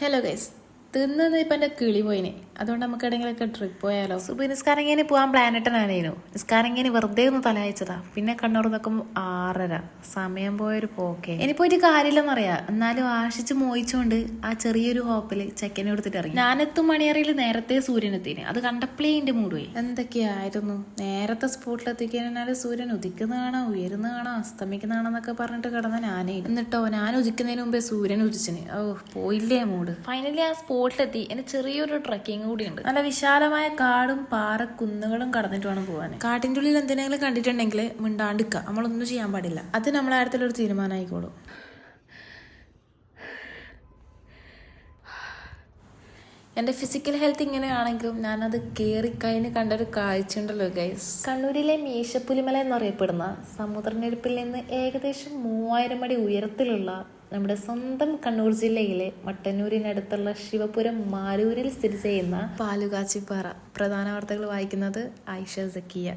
Hello guys തിന്നത് ഇപ്പം എന്റെ കിളി പോയിന്. അതുകൊണ്ട് നമുക്ക് എവിടെയെങ്കിലൊക്കെ ട്രിപ്പ് പോയാലോ. സുബി നിസ്കാരങ്ങനെ പോകാൻ പ്ലാനറ്റനാണേനു നിസ്കാരങ്ങനെ വെറുതെ ഒന്ന് തലയച്ചതാ പിന്നെ കണ്ണൂർ നോക്കുമ്പോൾ ആറര. സമയം പോയൊരു പോക്കേ. ഇനി പോയിട്ട് കാര്യമില്ലെന്നറിയാം എന്നാലും ആശിച്ച് മോയിച്ചുകൊണ്ട് ആ ചെറിയൊരു ഹോപ്പിൽ ചെക്കനെ എടുത്തിട്ട് ഇറങ്ങി. ഞാനെത്തും മണിയറയിൽ നേരത്തെ സൂര്യനെത്തിന് അത് കണ്ടപ്പോഴേ എന്റെ മൂഡ് പോയി. എന്തൊക്കെയായിരുന്നു? നേരത്തെ സ്പോട്ടിൽ എത്തിക്കാനാല് സൂര്യൻ ഉദിക്കുന്ന ഉയരുന്നതാണോ ഉയരുന്ന കാണാം അസ്തമിക്കുന്ന കാണാം എന്നൊക്കെ പറഞ്ഞിട്ട് കിടന്ന ഞാനേ എന്നിട്ടോ ഞാൻ ഉദിക്കുന്നതിന് മുമ്പേ സൂര്യൻ ഉദിച്ചിന്. ഓ പോയില്ലേ മൂഡ് ഫൈനലി ആ സ്പോട്ടിലെത്തി എന്റെ ചെറിയൊരു ട്രക്കിംഗ് കൂടിയുണ്ട്. നല്ല വിശാലമായ കാടും പാറ കുന്നുകളും കടന്നിട്ട് വേണം പോകാൻ കാട്ടിന്റെ ഉള്ളിൽ എന്തിനെങ്കിലും കണ്ടിട്ടുണ്ടെങ്കിൽ മിണ്ടാണ്ടിക്കുക നമ്മളൊന്നും ചെയ്യാൻ പാടില്ല. അത് നമ്മളെ കാര്യത്തിലൊരു തീരുമാനമായിക്കോളും. എന്റെ ഫിസിക്കൽ ഹെൽത്ത് ഇങ്ങനെയാണെങ്കിലും ഞാനത് കയറിക്കഴിഞ്ഞ് കണ്ടൊരു കാഴ്ച ഉണ്ടല്ലോ ഗൈസ് കണ്ണൂരിലെ മീശപ്പുലിമല എന്നറിയപ്പെടുന്ന സമുദ്രനിരപ്പിൽ നിന്ന് ഏകദേശം മൂവായിരം അടി ഉയരത്തിലുള്ള നമ്മുടെ സ്വന്തം കണ്ണൂർ ജില്ലയിലെ മട്ടന്നൂരിനടുത്തുള്ള ശിവപുരം മാരൂരിൽ സ്ഥിതി ചെയ്യുന്ന പാലുകാച്ചിപ്പാറ. പ്രധാന വാർത്തകൾ വായിക്കുന്നത് ആയിഷ സക്കിയ